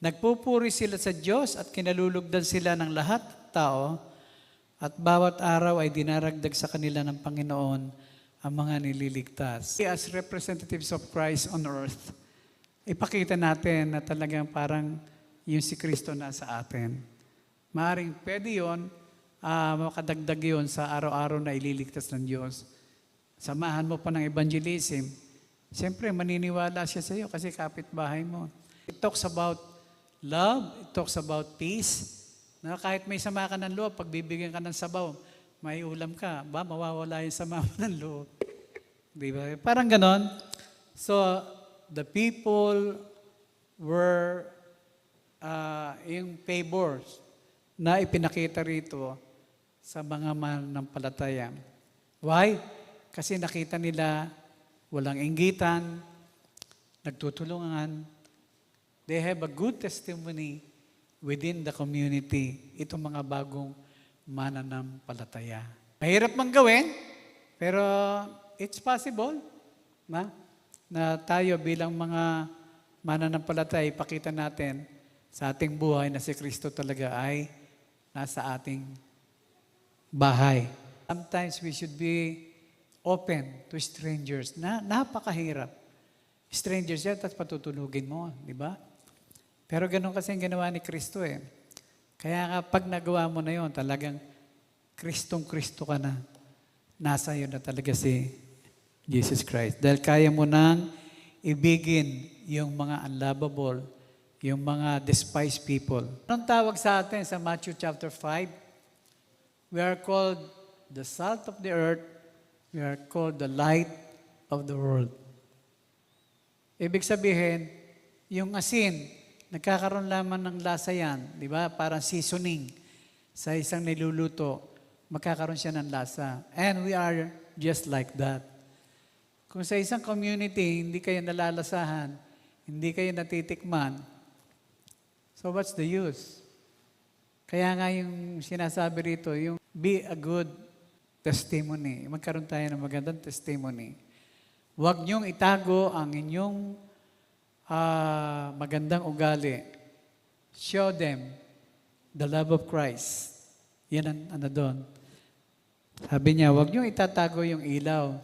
Nagpupuri sila sa Diyos at kinalulugdan sila ng lahat tao at bawat araw ay dinaragdag sa kanila ng Panginoon ang mga nililigtas. As representatives of Christ on earth, ipakita natin na talagang parang yung si Kristo na sa atin. Maaring pwede yun, ah, makadagdag yun sa araw-araw na ililigtas ng Diyos. Samahan mo pa ng evangelism. Siyempre, maniniwala siya sa iyo kasi kapitbahay mo. It talks about love, it talks about peace. Na kahit may sama ka ng loob, pagbibigyan ka ng sabaw, may ulam ka, ba, mawawala yung sama mo ng loob. Di ba? Parang ganon. So, the people were uh, yung favors na ipinakita rito sa mga mananampalataya. Why? Kasi nakita nila walang inggitan, nagtutulungan, they have a good testimony within the community. Itong mga bagong mananampalataya. Mahirap mang gawin, pero it's possible na, na tayo bilang mga mananampalataya, ipakita natin sa ating buhay na si Kristo talaga ay nasa ating bahay. Sometimes we should be open to strangers. Na, napakahirap. Strangers yan, tapos patutulugin mo, di ba? Pero ganun kasi ang ginawa ni Kristo eh. Kaya nga pag nagawa mo na yon, talagang Kristong Kristo ka na. Nasa iyo na talaga si Jesus Christ. Dahil kaya mo nang ibigin yung mga unlovable, yung mga despised people. Anong tawag sa atin sa Matthew chapter 5? We are called the salt of the earth. We are called the light of the world. Ibig sabihin, yung asin, nagkakaroon lamang ng lasa yan, di ba? Parang seasoning sa isang niluluto, magkakaroon siya ng lasa. And we are just like that. Kung sa isang community, hindi kayo nalalasahan, hindi kayo natitikman, so what's the use? Kaya nga yung sinasabi rito, yung be a good testimony. Magkaroon tayo ng magandang testimony. Huwag niyong itago ang inyong ah, magandang ugali. Show them the love of Christ. Yan ang ano doon. Sabi niya, huwag niyong itatago yung ilaw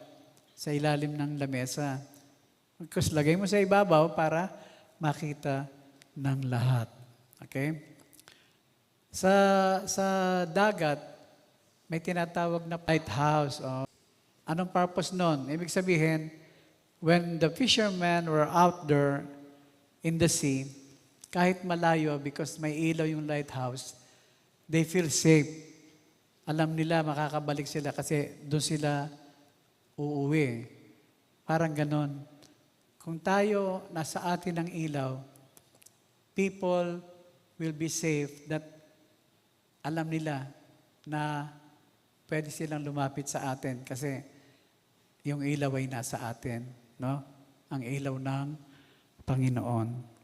sa ilalim ng lamesa. Because lagay mo sa ibabaw para makita ng lahat. Okay? Sa, sa dagat, may tinatawag na lighthouse. O, anong purpose nun? Ibig sabihin, when the fishermen were out there in the sea, kahit malayo, because may ilaw yung lighthouse, they feel safe. Alam nila makakabalik sila kasi doon sila uuwi. Parang ganon. Kung tayo nasa atin ang ilaw, people will be safe that alam nila na pwede silang lumapit sa atin kasi yung ilaw ay nasa atin, no? Ang ilaw ng Panginoon.